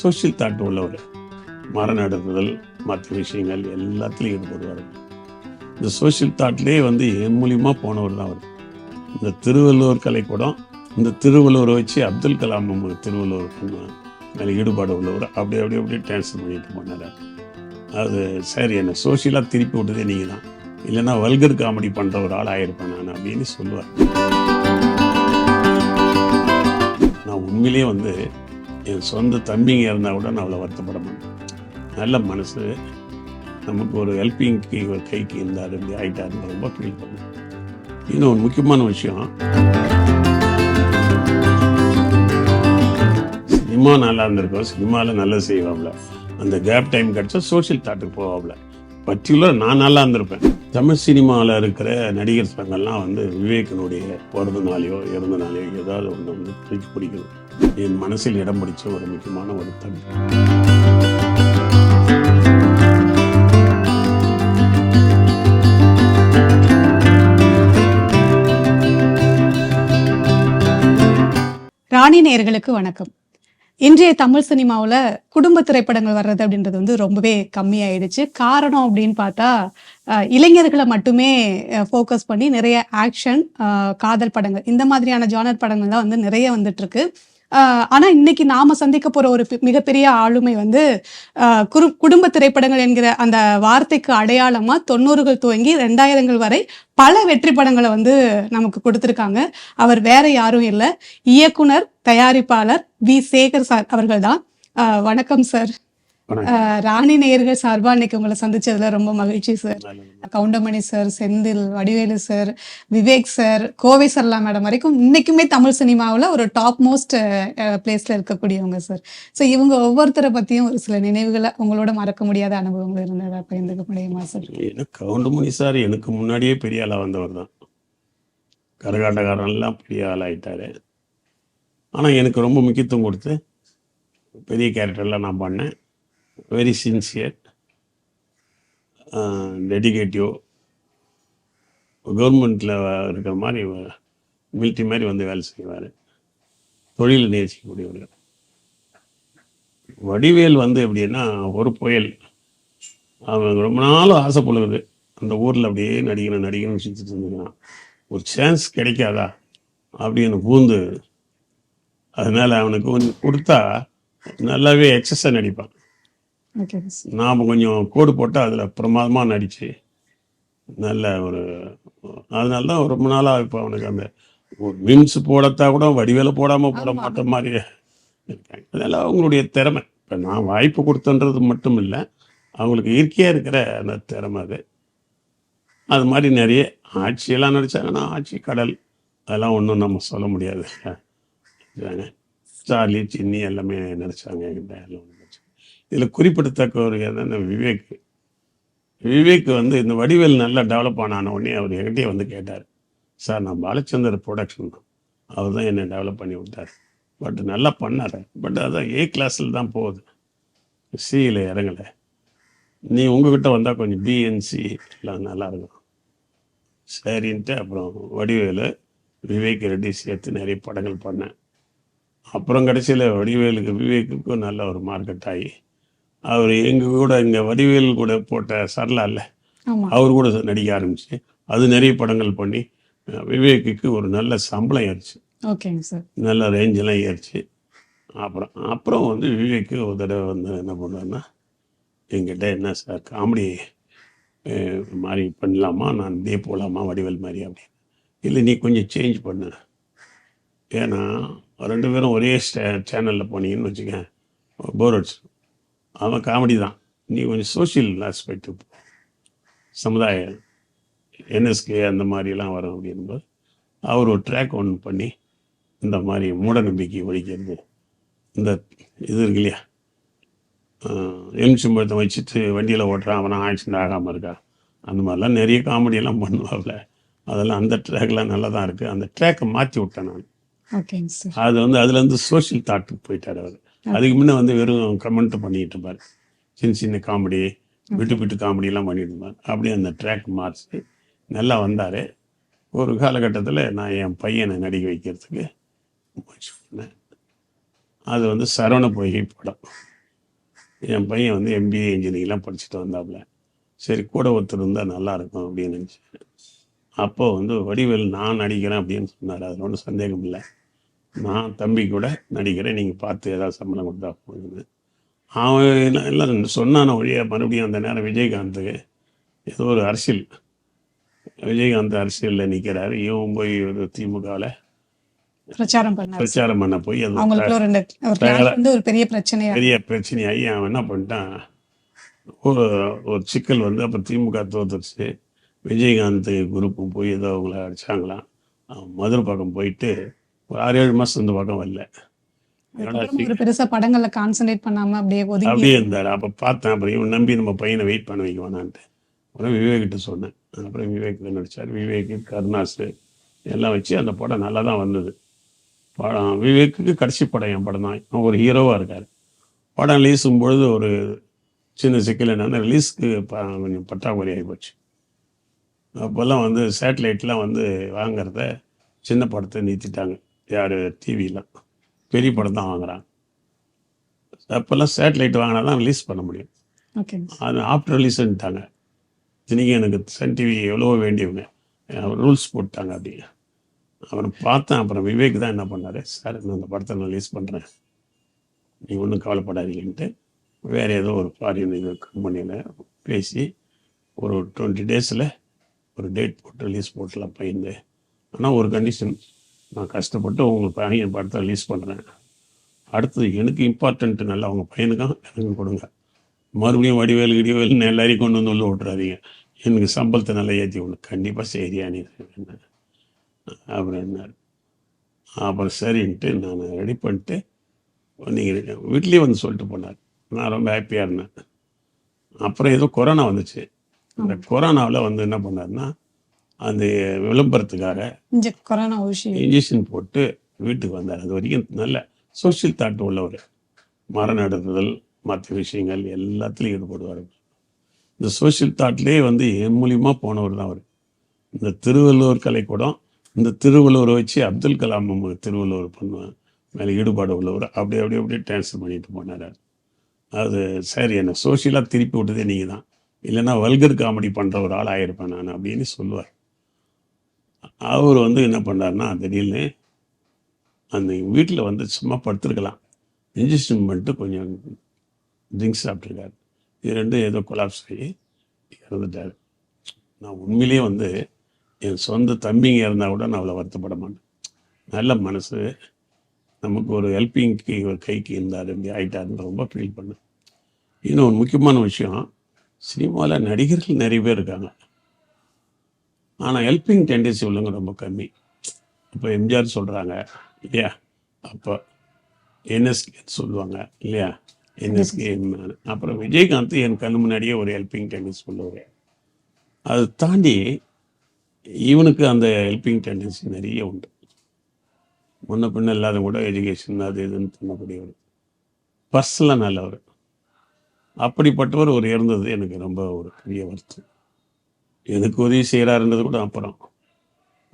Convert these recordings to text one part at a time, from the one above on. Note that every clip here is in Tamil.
சோஷியல் தாட் உள்ளவர். மரம் நடுதல் மற்ற விஷயங்கள் எல்லாத்துலேயும் ஈடுபடுவார். இந்த சோஷியல் தாட்லேயே வந்து என் மூலியமாக போனவர் தான் அவர். இந்த திருவள்ளுவர் கலைக்கூடம் இந்த திருவள்ளுவரை வச்சு அப்துல் கலாம் நம்ம திருவள்ளுவர் மேலே ஈடுபாடு உள்ளவர். அப்படி அப்படி அப்படியே ட்ரான்ஸ்ஃபர் பண்ணிட்டு போனார். அது சரி என்னை சோஷியலாக திருப்பி விட்டதே நீங்கள் தான் இல்லைன்னா வல்கர் காமெடி பண்ணுற ஒரு ஆள் ஆயிருப்பேன் நான் அப்படின்னு சொல்லுவார். நான் உண்மையிலேயே வந்து என் சொந்த தம்பிங்க இருந்தால் கூட நான் அவ்வளோ வருத்தப்பட மாட்டேன். நல்ல மனசு. நமக்கு ஒரு ஹெல்பிங் கை ஒரு கைக்கு இருந்தார் இப்படி ஆகிட்டாருன்னு ரொம்ப ஃபீல் பண்ணேன் இன்னும் ஒரு முக்கியமான விஷயம். சினிமா நல்லா இருந்திருக்கும். சினிமாவில் நல்லா செய்வாப்ல. அந்த கேப் டைம் கிடச்சா சோஷியல் தாட்டுக்கு போவாப்ல. பர்டிகுலர் நான் நல்லா இருந்திருப்பேன். தமிழ் சினிமாவில் இருக்கிற நடிகர் சங்கம்லாம் வந்து விவேகனுடைய பிறந்த நாளையோ ஏதாவது ஒன்று வந்து தூக்கி பிடிக்கணும் என் மனசில் இடம் பிடிச்ச ஒரு முக்கியமான ஒரு தமிழ் ராணி நேயர்களுக்கு வணக்கம். இன்றைய தமிழ் சினிமாவில் குடும்ப திரைப்படங்கள் வர்றது அப்படின்றது வந்து ரொம்பவே கம்மியாயிடுச்சு. காரணம் அப்படின்னு பார்த்தா அஹ், இளைஞர்களை மட்டுமே ஃபோக்கஸ் பண்ணி நிறைய ஆக்ஷன் காதல் படங்கள் இந்த மாதிரியான ஜானர் படங்கள் தான் வந்து நிறைய வந்துட்டு இருக்கு ஆனால் இன்னைக்கு நாம சந்திக்க போகிற ஒரு மிகப்பெரிய ஆளுமை வந்து குரு குடும்ப திரைப்படங்கள் என்கிற அந்த வார்த்தைக்கு அடையாளமாக தொண்ணூறுகள் துவங்கி ரெண்டாயிரங்கள் வரை பல வெற்றி படங்களை வந்து நமக்கு கொடுத்துருக்காங்க. அவர் வேற யாரும் இல்லை. இயக்குனர் தயாரிப்பாளர் வி. சேகர் சார் அவர்கள் தான். வணக்கம் சார். ராணி நேயர்கள் சார்பா இன்னைக்கு உங்களை சந்திச்சதுல ரொம்ப மகிழ்ச்சி sir Goundamani sir Senthil Vadivelu sir Vivek sir Kovai Sarala madam வரைக்கும் இன்னைக்குமே தமிழ் சினிமாவில் ஒரு டாப் மோஸ்ட் பிளேஸ்ல இருக்கக்கூடியவங்க சார் ஸோ இவங்க ஒவ்வொருத்தரை பத்தியும் ஒரு சில நினைவுகளை உங்களோட மறக்க முடியாத அனுபவங்கள் இருந்ததா? பகிர்ந்துக்க முடியுமா சார் எனக்கு கவுண்டமணி சார் எனக்கு முன்னாடியே பெரிய ஆளாக வந்தவர் தான். கரகாட்டக்காரன்லாம் பெரிய ஆளாயிட்டாரு. ஆனால் எனக்கு ரொம்ப முக்கியத்துவம் கொடுத்து பெரிய கேரக்டர்லாம் நான் பண்ணேன். வெரி சின்சியர் டெடிகேட்டிவ் கவர்மெண்ட்டில் இருக்கிற மாதிரி மிலிட்ரி மாதிரி வந்து வேலை செய்வார். தொழில் நேசிக்கக்கூடியவர் வடிவேல் வந்து எப்படின்னா ஒரு புயல். அவன் ரொம்ப நாளும் ஆசைப்படுகிறது அந்த ஊரில் அப்படியே நடிக்கணும் நடிகனும் சுற்றிட்டு இருந்துக்கிறான் ஒரு சான்ஸ் கிடைக்காதா? அப்படின்னு பூந்து அதனால அவனுக்கு கொஞ்சம் கொடுத்தா நல்லாவே எக்ஸசைஸ் நடிப்பான். நாம் கொஞ்சம் கோடு போட்டால் அதில் பிரமாதமாக நடித்து நல்ல ஒரு அதனால தான் ரொம்ப நாளாக இப்போ அவனுக்கு அந்த மீம்ஸ் போடத்தா கூட வடிவேல போடாமல் போட. மாட்ட மாதிரி இருக்காங்க. அதனால அவங்களுடைய திறமை. இப்போ நான் வாய்ப்பு கொடுத்தன்றது மட்டும் இல்லை அவங்களுக்கு இயற்கையாக இருக்கிற அந்த திறமை அது. அது மாதிரி நிறைய ஆட்சியெல்லாம் நடிச்சாங்கன்னா ஆட்சி கடல் அதெல்லாம் ஒன்றும் நம்ம சொல்ல முடியாது. சார்லி சின்னி எல்லாமே நடிச்சாங்க. என்கிட்ட எல்லாம் இதில் குறிப்பிடத்தக்க ஒரு என்னென்ன விவேக். விவேக் வந்து இந்த வடிவேல் நல்லா டெவலப் ஆன உடனே அவர் என்கிட்டயே வந்து கேட்டார். சார் நான் பாலச்சந்தர் ப்ரொடக்ஷன் தான் அவர் தான் என்னை டெவலப் பண்ணி விட்டார். பட் நல்லா பண்ணார். பட் அதான் ஏ கிளாஸில் தான் போகுது. சியில் இறங்கலை. நீ உங்ககிட்ட வந்தால் கொஞ்சம் பிஎன்சி எல்லாம் நல்லா இருக்கும். சரின்ட்டு அப்புறம் வடிவேலு விவேக் ரெட்டி சேர்த்து நிறைய படங்கள் பண்ணேன். அப்புறம் கடைசியில் வடிவேலுக்கு விவேக்குக்கும் நல்ல ஒரு மார்க்கெட் ஆகி அவர் எங்கள் கூட இங்கே வடிவேல் கூட போட்ட சரலா இல்லை. அவர் கூட நடிக்க ஆரம்பிச்சு அது நிறைய படங்கள் பண்ணி விவேக்குக்கு ஒரு நல்ல சம்பளம் ஏறிச்சு. ஓகேங்க சார். நல்ல ரேஞ்செல்லாம் ஏறிச்சு. அப்புறம் அப்புறம் வந்து விவேக்கு ஒரு தடவை வந்து என்ன பண்ணுவாருன்னா என்கிட்ட என்ன சார் காமெடி மாதிரி பண்ணலாமா? நான் இதே போகலாமா வடிவேல் மாதிரி அப்படின்னு. இல்லை நீ கொஞ்சம் சேஞ்ச் பண்ணு. ஏன்னா ரெண்டு பேரும் ஒரே சேனலில் போனீங்கன்னு வச்சுக்க போர் அடிச்சு அவன் காமெடி தான். நீ கொஞ்சம் சோஷியல் ஆஸ்பெக்ட் சமுதாய என்எஸ்கே அந்த மாதிரிலாம் வரும் அப்படின்போது அவர் ஒரு ட்ராக் ஒன்று பண்ணி இந்த மாதிரி மூட நம்பிக்கை ஒழிக்கிறது இந்த இது இருக்கு இல்லையா? எலுமிச்சம்பழத்தை வச்சுட்டு வண்டியில் ஓட்டுறான் அவனை ஆக்சிடென்ட் ஆகாமல் இருக்கா? அந்த மாதிரிலாம் நிறைய காமெடியெல்லாம் பண்ணுவாப்ல. அதெல்லாம் அந்த ட்ராக்லாம் நல்லா தான் இருக்குது அந்த ட்ராக்கை மாற்றி விட்டேன் நான். அது வந்து அதுலேருந்து சோஷியல் தாட்டுக்கு போயிட்டார் அவர். அதுக்கு முன்ன வந்து வெறும் கமெண்ட் பண்ணிட்டு இருப்பார் சின்ன சின்ன காமெடி விட்டு விட்டு காமெடியெல்லாம் பண்ணிட்டு இருப்பார் அப்படியே அந்த ட்ராக் மாற்றி நல்லா வந்தார். ஒரு காலகட்டத்தில் நான் என் பையனை நடிக்க வைக்கிறதுக்கு முயற்சி பண்ணேன். அது வந்து சரவண பொய்கை படம். என் பையன் வந்து எம்பிஏ இன்ஜினியரிங்லாம் படிச்சுட்டு வந்தாப்புல. சரி கூட ஒருத்தர் இருந்தால் நல்லா இருக்கும் அப்படின்னு நினச்சேன். அப்போ வந்து வடிவேல் நான் நடிக்கிறேன் அப்படின்னு சொன்னார். அதில் ஒன்றும் சந்தேகம் இல்லை நான் தம்பி கூட நடிக்கிறேன். நீங்கள் பார்த்து ஏதாவது சம்பளம் கொடுத்தா போகுதுன்னு அவன் எல்லாம் சொன்னான ஒழிய மறுபடியும் அந்த நேரம் விஜயகாந்துக்கு ஏதோ ஒரு அரசியல் விஜயகாந்த் அரசியலில் நிற்கிறாரு இவன் போய் ஒரு திமுகவில் பிரச்சாரம் பண்ணாரு பிரச்சாரம் பண்ண போய் அது ஒரு clash வந்து ஒரு பெரிய பிரச்சனையா? பெரிய பிரச்சனையாகி அவன் என்ன பண்ணிட்டான்? ஒரு ஒரு சிக்கல் வந்து அப்புறம் திமுக தோத்துருச்சு. விஜயகாந்த் குரூப்பும் போய் ஏதோ அவங்கள அடிச்சாங்களாம். அவன் மதுரை பக்கம் போயிட்டு ஒரு ஆறு ஏழு மாதம் இந்த பக்கம் வரல. பெருசா படங்கள்ல கான்சென்ட்ரேட் பண்ணாம அப்படியே ஒதுங்கி அப்படியே இருந்தார். அப்போ பார்த்தேன். அப்புறம் இவன் நம்பி நம்ம பையனை வெயிட் பண்ண வைக்க வேணான்ட்டு அப்புறம் விவேக்கிட்ட சொன்னேன். அப்புறம் விவேக் நடித்தார் விவேக் கருணாஸ் எல்லாம் வச்சு அந்த படம் நல்லா தான் வந்தது. படம் விவேக்குக்கு கடைசி படம் என் படம் தான். அவன் ஒரு ஹீரோவாக இருக்கார். படம் ரிலீஸும் பொழுது ஒரு சின்ன சிக்கல் என்னன்னா ரிலீஸ்க்கு கொஞ்சம் பற்றாக்குறை ஆகி போச்சு. அப்போல்லாம் வந்து சேட்டலைட்லாம் வந்து வாங்குறத சின்ன படத்தை நிறுத்திட்டாங்க. யார்? டிவிலாம் பெரிய படம் தான் வாங்குறாங்க. அப்போல்லாம் சேட்டலைட் வாங்கினா தான் ரிலீஸ் பண்ண முடியும். ஓகே அது ஆஃப்டர் ரிலீஸ்ன்ட்டாங்க இன்றைக்கி எனக்கு சன் டிவி எவ்வளோ வேண்டியவங்க. ரூல்ஸ் போட்டாங்க அப்படி. அப்புறம் பார்த்தேன். அப்புறம் விவேக் தான் என்ன பண்ணாரு? சார் நான் அந்த படத்தை நான் ரிலீஸ் பண்ணுறேன் நீ ஒன்றும் கவலைப்படாதீங்கன்ட்டு வேறு ஏதோ ஒரு ஃபாரின் இது கம்பெனியில் பேசி ஒரு டுவெண்ட்டி டேஸில் ஒரு டேட் போட்டு ரிலீஸ் போட்டுலாம் பையந்து ஆனால் ஒரு கண்டிஷன் நான் கஷ்டப்பட்டு உங்களுக்கு பையன் படத்தை ரிலீஸ் பண்ணுறேன் அடுத்தது எனக்கு இம்பார்ட்டன்ட் நல்லா அவங்க பையனுக்கும் எனக்கு கொடுங்க. மறுபடியும் வடிவேல் கிடிவேல்னு எல்லாரையும் கொண்டு வந்து உள்ள விட்றாதீங்க எனக்கு சம்பளத்தை நல்லா ஏற்றி விடு. கண்டிப்பாக சரியா நீ என்ன? அப்புறம் என்ன? அப்புறம் சரின்ட்டு நான் ரெடி பண்ணிட்டு நீங்கள் வீட்லேயே வந்து சொல்லிட்டு போனார். நான் ரொம்ப ஹாப்பியாக இருந்தேன். அப்புறம் ஏதோ கொரோனா வந்துச்சு. அந்த கொரோனாவில் வந்து என்ன பண்ணாருன்னா அந்த விளம்பரத்துக்காக கொரோனா இன்ஜெக்ஷன் போட்டு வீட்டுக்கு வந்தார். அது வரைக்கும் நல்ல சோஷியல் தாட் உள்ளவர். மரம் நடுதல் மற்ற விஷயங்கள் எல்லாத்துலேயும் ஈடுபடுவார். இந்த சோஷியல் தாட்லேயே வந்து என் மூலியமாக போனவர் தான் அவர். இந்த திருவள்ளுவர் கலைக்கூடம் இந்த திருவள்ளுவரை வச்சு அப்துல் கலாம் திருவள்ளுவர் பண்ணுவேன் மேலே ஈடுபாடு உள்ளவர். அப்படி அப்படி அப்படியே ட்ரான்ஸ்ஃபர் பண்ணிட்டு போனார் அது சரி என்னை சோஷியலாக திருப்பி விட்டதே நீங்கள் தான் இல்லைன்னா வல்கர் காமெடி பண்ணுற ஒரு ஆள் ஆயிருப்பேன் நான் அப்படின்னு சொல்லுவார். அவர் வந்து என்ன பண்ணாருன்னா திடீர்னு அந்த வீட்டில் வந்து சும்மா படுத்துருக்கலாம். இன்ஜெக்ஷன் பண்ணிட்டு கொஞ்சம் ட்ரிங்க்ஸ் சாப்பிட்ருக்காரு இது ரெண்டும் ஏதோ கொலாப்ஸ் ஆகி இறந்துட்டார். நான் உண்மையிலேயே வந்து என் சொந்த தம்பிங்க இருந்தால் கூட நான் அவ்வளோ வருத்தப்பட மாட்டேன். நல்ல மனசு. நமக்கு ஒரு ஹெல்ப்பிங்க்கு ஒரு கைக்கு இருந்தார் இப்படி ஆகிட்டாருன்னு ரொம்ப ஃபீல் பண்ணேன். இன்னும் ஒரு முக்கியமான விஷயம் சினிமாவில் நடிகர்கள் நிறைய பேர் இருக்காங்க. ஆனால் ஹெல்ப்பிங் டெண்டன்சி உள்ளவங்க ரொம்ப கம்மி. இப்போ எம்ஜிஆர் சொல்கிறாங்க இல்லையா? அப்போ என்எஸ்கே சொல்லுவாங்க இல்லையா? என்எஸ்கே அப்புறம் விஜயகாந்த் என் கண்ணு முன்னாடியே ஒரு ஹெல்ப்பிங் டெண்டன்சி உள்ளவர் அதை தாண்டி இவனுக்கு அந்த ஹெல்ப்பிங் டெண்டன்சி நிறைய உண்டு. முன்ன பின்ன இல்லாத கூட எஜுகேஷன் அது இதுன்னு பண்ணக்கூடியவர். பர்சனலாக நல்லவர். அப்படிப்பட்டவர் ஒரு இறந்தது எனக்கு ரொம்ப ஒரு பெரிய வருத்தம். எனக்கு உதவி செய்கிறாருன்றது கூட அப்புறம்.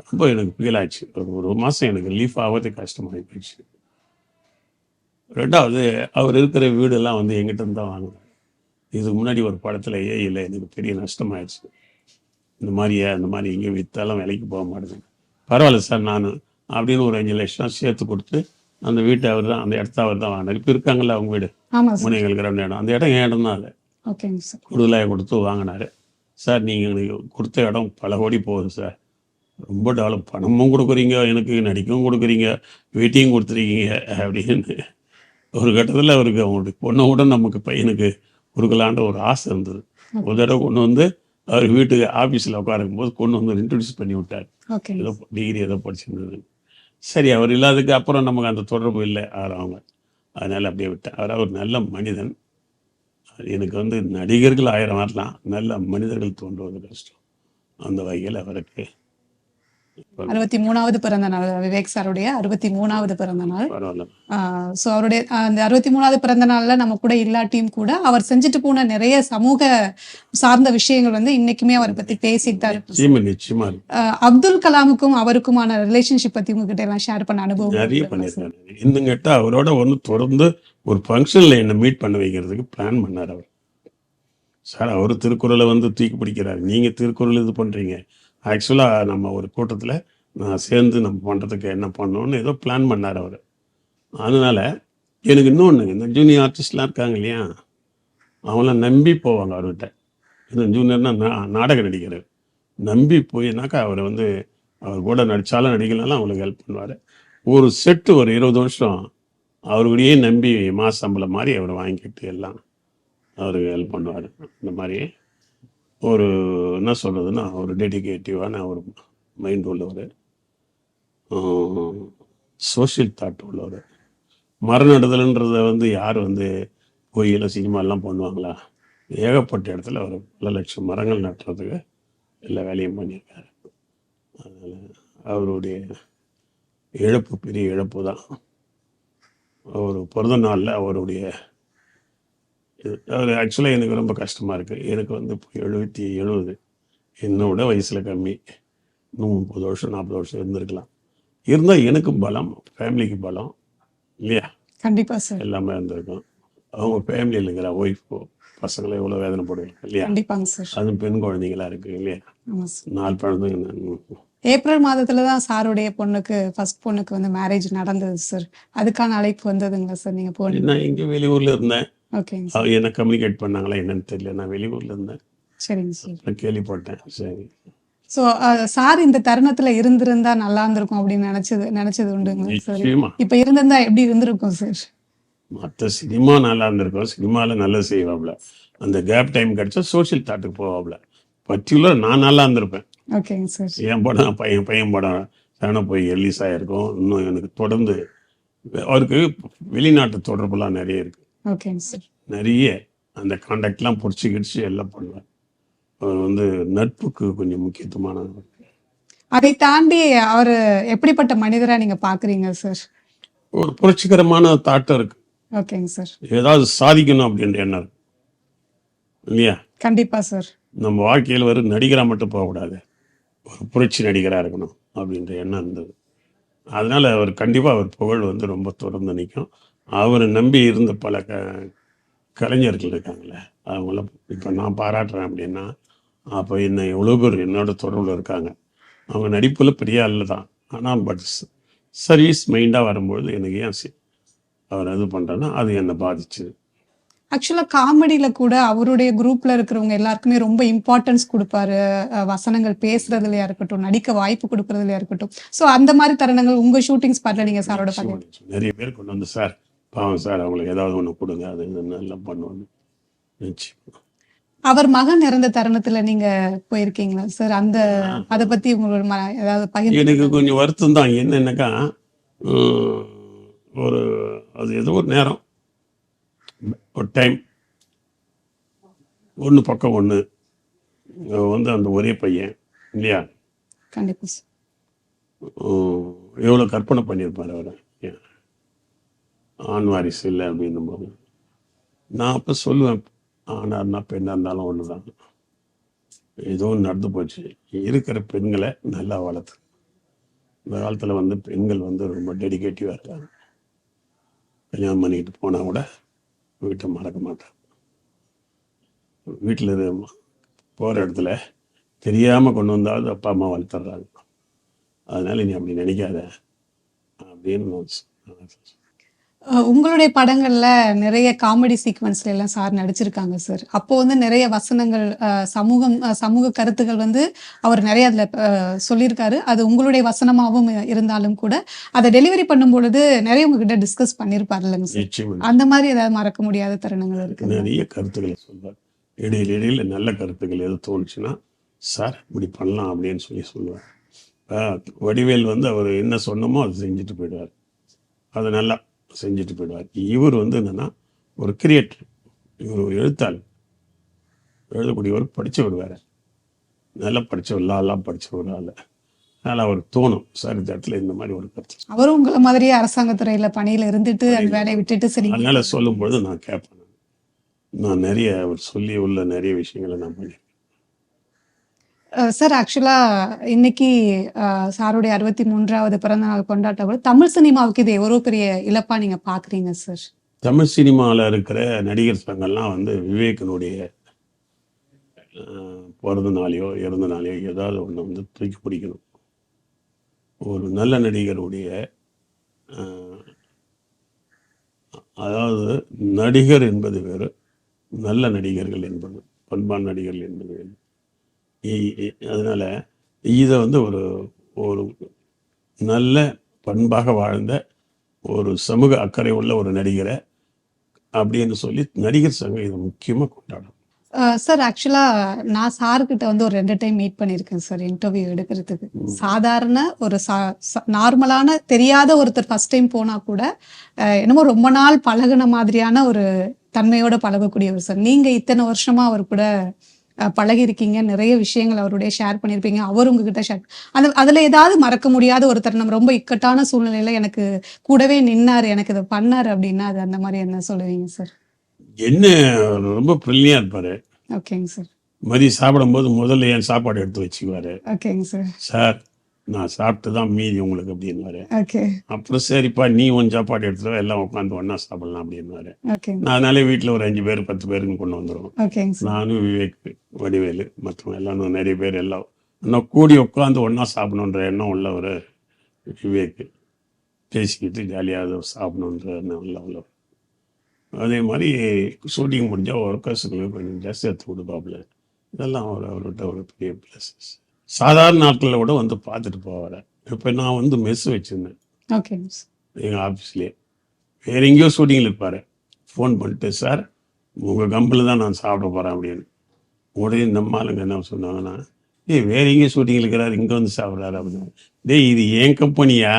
ரொம்ப எனக்கு ஃபீல் ஆச்சு. ஒரு ஒரு மாதம் எனக்கு லீஃப் ஆகிறது கஷ்டமாகி போயிடுச்சு ரெண்டாவது அவர் இருக்கிற வீடெல்லாம் வந்து எங்கிட்ட இருந்து தான் வாங்கினார் இதுக்கு முன்னாடி ஒரு படத்தில் ஏ இல்லை எனக்கு பெரிய நஷ்டமாயிடுச்சு. இந்த மாதிரியே இந்த மாதிரி எங்கேயும் வித்தாலும் வேலைக்கு போக மாட்டேங்குது பரவாயில்ல சார் நான் அப்படின்னு ஒரு அஞ்சு லட்சம் சேர்த்து கொடுத்து அந்த வீட்டை அவர் தான் அந்த இடத்த அவர் தான் வாங்கினார். இப்போ இருக்காங்கல்ல அவங்க வீடு. முனைகள் இடம். அந்த இடம் என் இடம் தான் அது கூடுதலாக கொடுத்து வாங்கினாரு. சார் நீங்கள் எனக்கு கொடுத்த இடம் பல கோடி போகுது சார். ரொம்ப டெவலப் பணமும் கொடுக்குறீங்க எனக்கு நடிக்கவும் கொடுக்குறீங்க வீட்டையும் கொடுத்துருக்கீங்க அப்படின்னு. ஒரு கட்டத்தில் அவருக்கு அவங்களுடைய பொண்ணை கூட நமக்கு பையனுக்கு கொடுக்கலான்ற ஒரு ஆசை இருந்தது. ஒரு தடவை கொண்டு வந்து அவர் வீட்டுக்கு ஆஃபீஸில் உட்காருக்கும் போது கொண்டு வந்து இன்ட்ரடியூஸ் பண்ணி விட்டார். ஏதோ டிகிரி ஏதோ படிச்சிருந்தது. சரி அவர் இல்லாததுக்கு அப்புறம் நமக்கு அந்த தொடர்பு இல்லை அவர் அவங்க அதனால் அப்படியே விட்டேன் அவர் ஒரு நல்ல மனிதன். எனக்கு வந்து நடிகர்கள் ஆயிரம் வரலாம் நல்ல மனிதர்கள் தோன்றுவது கஷ்டம். அந்த வகையில் அவருக்கு அறுபத்தி மூணாவது பிறந்த நாள் விவேக் சாருடைய அறுபத்தி மூணாவது பிறந்த நாள். ஸோ அவருடைய அந்த அறுபத்தி மூணாவது பிறந்த நாள்ல நம்ம கூட இல்லாட்டியும் கூட அவர் செஞ்சுட்டு போன நிறைய சமூக சார்ந்த விஷயங்கள் வந்து இன்னைக்குமே அவரை பத்தி பேசிட்டு அப்துல் கலாமுக்கும் அவருக்குமான ரிலேஷன்ஷிப் பத்தி உங்ககிட்ட எல்லாம் ஷேர் பண்ண அனுபவம் நிறைய? பண்ணியிருக்காரு. இன்னும் கேட்டால் அவரோட ஒன்று தொடர்ந்து ஒரு ஃபங்க்ஷனில் என்னை மீட் பண்ண வைக்கிறதுக்கு பிளான் பண்ணார் அவர். சார் அவர் திருக்குறளை வந்து தூக்கி பிடிக்கிறார் நீங்கள் திருக்குறள் இது பண்ணுறீங்க ஆக்சுவலாக நம்ம ஒரு கூட்டத்தில் நான் சேர்ந்து நம்ம பண்ணுறதுக்கு என்ன பண்ணோன்னு ஏதோ பிளான் பண்ணார் அவர். அதனால் எனக்கு இன்னொன்று இந்த ஜூனியர் ஆர்டிஸ்ட்லாம் இருக்காங்க இல்லையா? அவங்களாம் நம்பி போவாங்க அவர்கிட்ட. இந்த ஜூனியர்னா நா- நாடக நடிகர் நம்பி போயினாக்கா அவர் வந்து அவர் கூட நடித்தாலும் நடிகலாம் அவங்களுக்கு ஹெல்ப் பண்ணுவார். ஒரு செட்டு ஒரு இருபது வருஷம் அவருடையே நம்பி மாசம்பளம் மாதிரி அவர் வாங்கிக்கிட்டு எல்லாம் அவருக்கு ஹெல்ப் பண்ணுவார். இந்த மாதிரி. ஒரு என்ன சொல்கிறதுன்னா ஒரு டெடிகேட்டிவான ஒரு மைண்ட் உள்ளவர். சோஷியல் தாட் உள்ளவர். மரணடுதல்ன்றத வந்து யார் வந்து கோயிலில் சினிமாலாம் பண்ணுவாங்களா? ஏகப்பட்ட இடத்துல அவர் பல லட்சம் மரங்கள் நட்டுறதுக்கு எல்லா வேலையும் பண்ணியிருக்காரு. அதனால் அவருடைய இழப்பு பெரிய இழப்பு தான் அவர் பிறந்த நாளில் அவருடைய அவர் ஆக்சுவலாக எனக்கு ரொம்ப கஷ்டமாக இருக்குது எனக்கு வந்து இப்போ எழுபத்தி எழுபது என்னோட வயசில் கம்மி. இன்னும் முப்பது வருஷம் நாற்பது வருஷம் இருந்திருக்கலாம். இருந்தால் எனக்கும் பலம் ஃபேமிலிக்கு பலம் இல்லையா? கண்டிப்பா சார் எல்லாமே இருந்திருக்கும். அவங்க ஃபேமிலியில் இருக்கிற ஒய்ஃபோ பசங்களை எவ்வளோ வேதனைப்படுவாங்க இல்லையா? கண்டிப்பாங்க சார் அதுவும் பெண் குழந்தைங்களா இருக்குது இல்லையா? நாலு குழந்தைங்க ஏப்ரல் மாதத்துல தான் சாருடைய பொண்ணுக்கு ஃபர்ஸ்ட் பொண்ணுக்கு வந்து மேரேஜ் நடந்தது சார் அதுக்கான அழைப்பு வந்ததுங்களா சார் நீங்க போனீங்க நான் இங்கே வெளியூரில் இருந்தேன். ஓகேங்க என்ன கம்யூனிகேட் பண்ணாங்களா என்னன்னு தெரியல. நான் வெளியூரில் இருந்தேன். சரிங்க சார். நான் கேள்விப்பட்டேன். சரி. ஸோ சார் இந்த தருணத்துல இருந்திருந்தா நல்லா இருந்திருக்கும் அப்படின்னு நினைச்சது நினைச்சது உண்டுங்களா சார் இப்ப இருந்திருந்தா எப்படி இருந்திருக்கும் சார்? மற்ற சினிமா நல்லா இருந்திருக்கும். சினிமாவில் நல்லது செய்வாப்புல அந்த கேப் டைம் கிடைச்சா சோஷியல் தாட்டுக்கு போவாப்புல பர்டிகுலர் நான் நல்லா இருந்திருப்பேன். ஓகேங்க சார் என் படம் பையன் பையன் படம் தானே போய் ரிலீஸ் ஆகிருக்கும் இன்னும் எனக்கு தொடர்ந்து அவருக்கு வெளிநாட்டு தொடர்புலாம் நிறைய இருக்கு. நிறைய அந்த காண்டாக்ட்லாம் பிடிச்சி கிடிச்சு எல்லாம் பண்ணுவார் அவர் வந்து நட்புக்கு கொஞ்சம் முக்கியத்துவமான அதை தாண்டி அவர் எப்படிப்பட்ட மனிதரா நீங்க பாக்குறீங்க சார் ஒரு புரட்சிகரமான தாட்டம் இருக்கு. ஓகேங்க சார் ஏதாவது சாதிக்கணும் அப்படின்ற எண்ணம் இல்லையா? கண்டிப்பா சார் நம்ம வாழ்க்கையில் வெறும் நடிகராக மட்டும் போகக்கூடாது ஒரு புரட்சி நடிகராக இருக்கணும் அப்படின்ற எண்ணம் இருந்தது. அதனால் அவர் கண்டிப்பாக அவர் புகழ் வந்து ரொம்ப தொடர்ந்து நிற்கும். அவரை நம்பி இருந்த பல க கலைஞர்கள் இருக்காங்களே அவங்கள இப்போ நான் பாராட்டுறேன் அப்படின்னா அப்போ என்ன எவ்வளோ பேர் என்னோட தொடர்பில் இருக்காங்க. அவங்க நடிப்பில் பெரிய ஆள் தான். ஆனால் பட் சர்வீஸ் மைண்டாக வரும்பொழுது எனக்கு ஏன் அவர் இது பண்ணுறேன்னா அது என்னை பாதிச்சுது. ஆக்சுவலா காமெடியில கூட அவருடைய குரூப்ல இருக்கிறவங்க எல்லாருக்குமே ரொம்ப இம்பார்ட்டன்ஸ் கொடுப்பாரு. வசனங்கள் பேசுறதுலயா இருக்கட்டும் நடிக்க வாய்ப்பு கொடுக்கறதுலயா இருக்கட்டும். சோ அந்த மாதிரி தருணங்கள் உங்க ஷூட்டிங் ஸ்பாட்ல நீங்க சாரோட நிறைய பேர் கொண்டு வந்து சார் பாவம் சார் அவங்களுக்கு ஏதாவது ஒன்று கொடுங்க அது எல்லாம் பண்ணுவாங்க நிச்சயம் அவர் மகன் இறந்த தருணத்துல நீங்க போயிருக்கீங்களா சார்? அந்த அத பத்தி உங்களோட ஏதாவது பகிர்ந்து எனக்கு கொஞ்சம் வருத்தம் தான். என்னன்னாக்கா ஒரு அது ஏதோ ஒரு நேரம். ஒரு டைம். ஒன்று பக்கம் ஒன்று வந்து அந்த ஒரே பையன் இல்லையா? கண்டிப்பா சார். உம், எவ்வளோ கற்பனை பண்ணியிருப்பார் அவர்? ஆண் வாரிசு இல்லை அப்படின்னும் போது நான் அப்போ சொல்லுவேன் ஆணாக இருந்தால் பெண்ணாக இருந்தாலும் ஒன்று தான் ஏதோ நடந்து போச்சு. இருக்கிற பெண்களை நல்லா வளர்த்து. இந்த காலத்தில் வந்து பெண்கள் வந்து ரொம்ப டெடிக்கேட்டிவாக இருக்காங்க. கல்யாணம் பண்ணிக்கிட்டு போனால் கூட வீட்டை மறக்க மாட்டாங்க. வீட்டில் போகிற இடத்துல தெரியாமல் கொண்டு வந்தாவது அப்பா அம்மா வளர்த்துட்றாங்க அதனால் நீ அப்படி நினைக்காத அப்படின்னு உங்களுடைய படங்கள்ல நிறைய காமெடி சீக்வன்ஸ்ல எல்லாம் சார் நடிச்சிருக்காங்க சார் அப்போ வந்து நிறைய வசனங்கள் சமூகம் சமூக கருத்துக்கள் வந்து அவர் நிறைய அதுல சொல்லியிருக்காரு. அது உங்களுடைய வசனமாகவும் இருந்தாலும் கூட அதை டெலிவரி பண்ணும் பொழுது நிறைய உங்ககிட்ட டிஸ்கஸ் பண்ணியிருப்பாரு இல்லைங்க சார் அந்த மாதிரி ஏதாவது மறக்க முடியாத தருணங்கள் இருக்கு. நிறைய கருத்துக்களை சொல்வார் இடையில இடையில நல்ல கருத்துக்கள் எது தோணுச்சுன்னா சார் இப்படி பண்ணலாம் அப்படின்னு சொல்லி சொல்லுவார். வடிவேல் வந்து அவர் என்ன சொன்னமோ அதை செஞ்சுட்டு போயிடுவார். அதை நல்லா செஞ்சுட்டு போயிடுவார். இவர் வந்து என்னன்னா ஒரு கிரியேட்டர். இவர் ஒரு எழுத்தாளர். எழுதக்கூடியவர் படித்தவர் வேற நல்லா படித்தவர் லாலாம் படித்தவர் ஆள். அதனால் அவருக்கு தோணும் சார் இந்த இடத்துல இந்த மாதிரி ஒரு கருத்து. அவரும் உங்களை மாதிரியே அரசாங்க துறையில பணியில இருந்துட்டு அந்த வேலையை விட்டுட்டு சரி அதனால சொல்லும்பொழுது நான் கேட்பேன். நான் நிறைய அவர் சொல்லி உள்ள நிறைய விஷயங்களை நான் பண்ணி சார் ஆக்சுவலா இன்னைக்கு சாருடைய அறுபத்தி மூன்றாவது பிறந்த நாள் கொண்டாட்டம் தமிழ் சினிமாவுக்கு இது எவ்வளோ பெரிய இழப்பா நீங்க பாக்குறீங்க சார் தமிழ் சினிமாவில் இருக்கிற நடிகர் சங்கம்லாம் வந்து விவேகனுடைய அஹ், பிறந்த ஏதாவது ஒன்று வந்து தூக்கி பிடிக்கணும். ஒரு நல்ல நடிகருடைய அதாவது நடிகர் என்பது வேறு நல்ல நடிகர்கள் என்பது பண்பான் நடிகர்கள் என்பது வேறு. அதனால இதை வந்து ஒரு ஒரு நல்ல பண்பாக வாழ்ந்த ஒரு சமூக அக்கறை உள்ள ஒரு நடிகரை அப்படின்னு சொல்லி நடிகர் சங்கம் இதை முக்கியமாக கொண்டாடும். சார் ஆக்சுவலா நான் சார்கிட்ட வந்து ஒரு ரெண்டு டைம் மீட் பண்ணியிருக்கேன் சார் இன்டர்வியூ எடுக்கிறதுக்கு. சாதாரண ஒரு நார்மலான தெரியாத ஒருத்தர் ஃபர்ஸ்ட் டைம் போனா கூட என்னமோ ரொம்ப நாள் பழகுன மாதிரியான ஒரு தன்மையோட பழகக்கூடியவர் சார். நீங்க இத்தனை வருஷமா அவர் கூட அஹ், பழகியிருக்கீங்க நிறைய விஷயங்கள் அவருடைய ஷேர் பண்ணியிருப்பீங்க அவர் உங்ககிட்ட ஷேர் அந்த அதுல ஏதாவது மறக்க முடியாத ஒரு தருணம் ரொம்ப இக்கட்டான சூழ்நிலையில எனக்கு கூடவே நின்னாரு எனக்கு இதை பண்ணாரு அப்படின்னா அது அந்த மாதிரி என்ன சொல்லுவீங்க சார் என்ன ரொம்ப ப்ரில்லியாக இருப்பார். ஓகேங்க சார் மதியம் சாப்பிடும்போது முதல்ல என் சாப்பாடு எடுத்து வச்சுக்குவார்? ஓகேங்க சார் சார் நான் சாப்பிட்டு தான் மீதி உங்களுக்கு அப்படின்வாரு ஓகே அப்புறம் சரிப்பா நீ உன் சாப்பாடு எடுத்துட்டு எல்லாம் உட்காந்து ஒன்றா சாப்பிடலாம் ஓகேங்க நான் அதனாலே வீட்டில் ஒரு அஞ்சு பேர் பத்து பேருன்னு கொண்டு சார் நானும் விவேக் வடிவேலு மற்றவங்க எல்லாம் நிறைய பேர் எல்லாம் இன்னும் கூடி உட்காந்து ஒன்றா சாப்பிடணுன்ற எண்ணம் உள்ளவர் விவேக் பேசிக்கிட்டு ஜாலியாக சாப்பிடணுன்ற எண்ணம் உள்ள உள்ளவர் அதே மாதிரி ஷூட்டிங் முடிஞ்சால் ஒர்க்கர்ஸுங்களுக்கு கொஞ்சம் ஜாஸ்தி எடுத்து கொடுப்பாப்புல. இதெல்லாம் அவர் அவர்கிட்ட ஒரு பெரிய ப்ளஸஸ் சாதாரண நாட்களில் கூட வந்து பார்த்துட்டு போவார். இப்போ நான் வந்து மெஸ் வச்சுருந்தேன். சார் எங்கள் ஆஃபீஸ்லேயே வேற எங்கேயோ ஷூட்டிங்கில் இருப்பார். ஃபோன் பண்ணிட்டு சார் உங்கள் கம்பெனியில் தான் நான் சாப்பிட போகிறேன் அப்படின்னு. உடனே நம்ம ஆளுங்க என்ன சொன்னாங்கன்னா ஏய் வேற எங்கேயோ ஷூட்டிங்கில் இருக்கிறாரு இங்கே வந்து சாப்பிட்றாரு அப்படின்னு. டேய் இது என் கம்பெனியா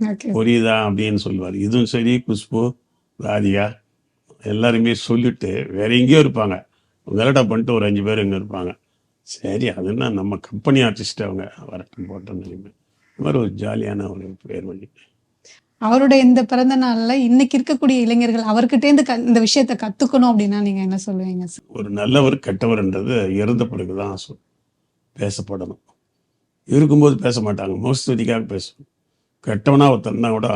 ஓகே புரியுதா? அப்படின்னு சொல்லுவார். இதுவும் சரி குஷ்பு ராதிகா எல்லாருமே சொல்லிட்டு வேற எங்கேயோ இருப்பாங்க. கலட்டா பண்ணிட்டு ஒரு அஞ்சு பேர் இங்கே இருப்பாங்க. சரி அதுன்னா நம்ம கம்பெனி ஆர்டிஸ்ட் அவங்க வரட்டும் போட்டோம்னு நினைப்பேன் இந்த மாதிரி ஒரு ஜாலியான ஒரு பேர் வழி அவருடைய இந்த பிறந்த நாள்ல இன்னைக்கு இருக்கக்கூடிய இளைஞர்கள் அவர்கிட்ட இருந்து க- இந்த விஷயத்த கத்துக்கணும் அப்படின்னா நீங்க என்ன சொல்லுவீங்க சார்? ஒரு நல்லவர் கெட்டவர்ன்றது இறந்த பிறகு தான் பேசப்படணும். இருக்கும்போது பேச மாட்டாங்க. மோஸ்துதிக்காக பேசுவோம். கெட்டவனா தான் கூட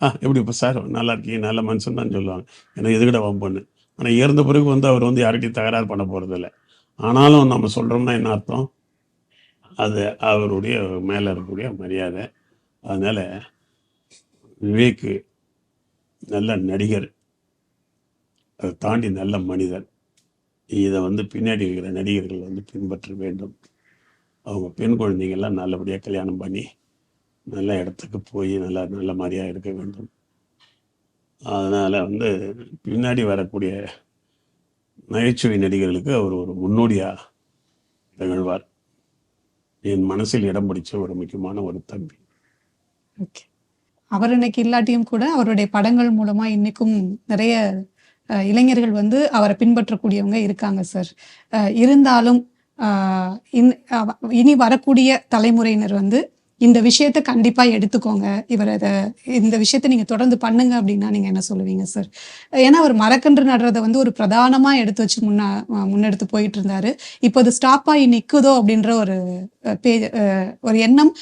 ஆ எப்படி இப்போ சார்? நல்லா இருக்கீங்க? நல்ல மனுஷன் தான் சொல்லுவாங்க. எனக்கு எதுக்கிட்ட வம்பண்ணு ஆனால் இறந்த பிறகு வந்து அவர் வந்து யார்கிட்டயும் தகராறு பண்ண போகிறதில்ல ஆனாலும் நம்ம சொல்கிறோம்னா என்ன அர்த்தம்? அது அவருடைய மேலே இருக்கக்கூடிய மரியாதை. அதனால் விவேக்கு நல்ல நடிகர். அதை தாண்டி நல்ல மனிதர். இதை வந்து பின்னாடி இருக்கிற நடிகர்கள் வந்து பின்பற்ற வேண்டும். அவங்க பெண் குழந்தைங்கள்லாம் நல்லபடியாக கல்யாணம் பண்ணி நல்ல இடத்துக்கு போய் நல்லா நல்ல மாதிரியாக இருக்க வேண்டும். அதனால் வந்து பின்னாடி வரக்கூடிய நகைச்சுவை நடிகர்களுக்கு அவர் ஒரு முன்னோடியாக திகழ்வார். என் மனசில் இடம் பிடிச்ச ஒரு முக்கியமான ஒரு தம்பி. ஓகே. அவர் இன்னைக்கு இல்லாட்டியும் கூட அவருடைய படங்கள் மூலமா இன்னைக்கும் நிறைய இளைஞர்கள் வந்து அவரை பின்பற்றக்கூடியவங்க இருக்காங்க சார். இருந்தாலும் இன்- இனி வரக்கூடிய தலைமுறையினர் வந்து இந்த விஷயத்த கண்டிப்பா எடுத்துக்கோங்க. இவர் அதை இந்த விஷயத்த நீங்க தொடர்ந்து பண்ணுங்க அப்படின்னா நீங்க என்ன சொல்லுவீங்க சார் ஏன்னா அவர் மரக்கன்று நடுறதை வந்து ஒரு பிரதானமா எடுத்து வச்சு முன்னா முன்னெடுத்து போயிட்டு இருந்தாரு இப்போ அது ஸ்டாப் ஆகி நிக்குதோ அப்படின்ற ஒரு பே ஒரு எண்ணம்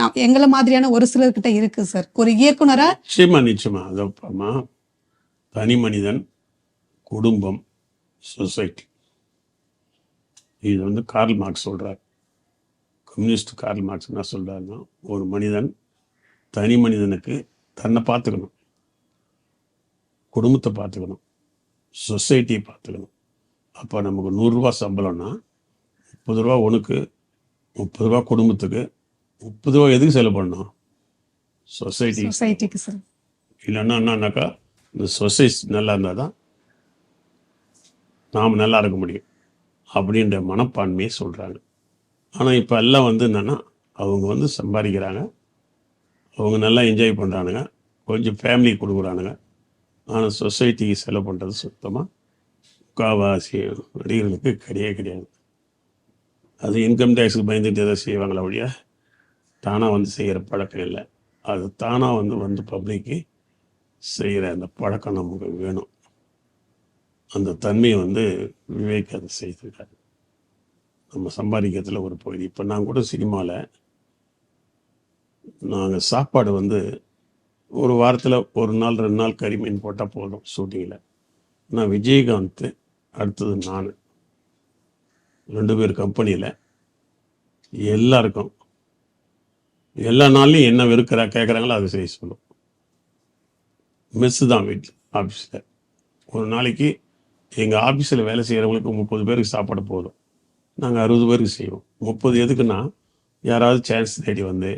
நான் எங்களை மாதிரியான ஒரு சிலர்கிட்ட இருக்கு சார் ஒரு இயக்குனரா? நிச்சயமா நிச்சயமா. அதப்பமா தனி மனிதன் குடும்பம் சொசைட்டி இது வந்து கார்ல் மார்க் சொல்றார். கம்யூனிஸ்ட் கார்ல் மார்க்ஸ் என்ன சொல்றாருன்னா ஒரு மனிதன் தனி மனிதனுக்கு தன்னை பார்த்துக்கணும். குடும்பத்தை பார்த்துக்கணும். சொசைட்டியை பார்த்துக்கணும். அப்போ நமக்கு நூறுரூவா சம்பளம்னா முப்பது ரூபா உனக்கு முப்பது ரூபா குடும்பத்துக்கு முப்பது ரூபா எதுக்கு செலவு பண்ணணும்? சொசைட்டி சொசைட்டிக்கு சார் இல்லைன்னா என்னன்னாக்கா இந்த சொசைட்டி நல்லா இருந்தால் தான் நாம் நல்லா இருக்க முடியும். அப்படின்ற மனப்பான்மையை சொல்கிறாங்க ஆனால் இப்போ எல்லாம் வந்து என்னென்னா அவங்க வந்து சம்பாதிக்கிறாங்க. அவங்க நல்லா என்ஜாய் பண்ணுறானுங்க கொஞ்சம் ஃபேமிலி கொடுக்குறானுங்க. ஆனால் சொசைட்டிக்கு செலவு பண்ணுறது சுத்தமாக முக்காவாசி நடிகர்களுக்கு கிடையவே கிடையாது. அது இன்கம் டேக்ஸுக்கு பயந்துட்டு எதை செய்வாங்களா ஒழிய தானாக வந்து செய்கிற பழக்கம் இல்லை. அது தானாக வந்து வந்து பப்ளிக்கு செய்கிற அந்த பழக்கம் நமக்கு வேணும். அந்த தன்மையை வந்து விவேக் அதை செய்திருக்காரு. நம்ம சம்பாதிக்கிறதுல ஒரு பகுதி. இப்போ நான் கூட சினிமாவில் நாங்கள் சாப்பாடு வந்து ஒரு வாரத்தில் ஒரு நாள் ரெண்டு நாள் கறிமீன் போட்டால் போதும் ஷூட்டிங்கில் நான் விஜயகாந்த் அடுத்தது நான். ரெண்டு பேர் கம்பெனியில் எல்லாருக்கும். எல்லா நாள்லையும் என்ன வெறுக்கிறா கேட்குறாங்களோ அதை செய்ய சொல்லும். மெஸ்ஸு தான் வீட்டில் ஆஃபீஸில் ஒரு நாளைக்கு எங்கள் ஆஃபீஸில் வேலை செய்கிறவங்களுக்கு முப்பது பேருக்கு சாப்பாடு போதும். நாங்கள் அறுபது பேருக்கு செய்வோம். முப்பது எதுக்குன்னா யாராவது சான்ஸ் தேடி வந்து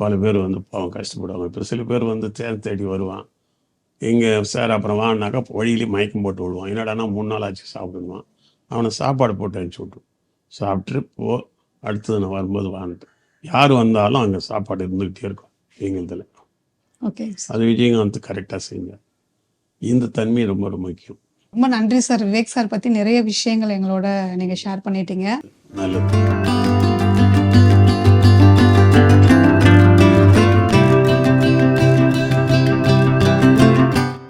பல பேர் வந்து பாவம் கஷ்டப்படுவாங்க. இப்போ சில பேர் வந்து சான்ஸ் தேடி வருவான். எங்கே சார் அப்புறம் வாங்கினாக்கா வழியிலே மயக்கம் போட்டு விடுவான். என்னடானா மூணு நாள் ஆச்சு சாப்பிடுவான் அவனை சாப்பாடு போட்டு அனுப்பிச்சி விட்ருவோம் சாப்பிட்டு போ அடுத்தது நான் வரும்போது வாங்கிட்டு யார் வந்தாலும் அங்கே சாப்பாடு இருந்துக்கிட்டே இருக்கும் எங்களுதில். ஓகே அது விஜயகாந்த் கரெக்டாக செஞ்சார். இந்த தன்மை ரொம்ப ரொம்ப முக்கியம். ரொம்ப நன்றி சார். விவேக் சார் பத்தி நிறைய விஷயங்கள் எங்களோட நீங்க ஷேர் பண்ணிட்டீங்க. நல்லது.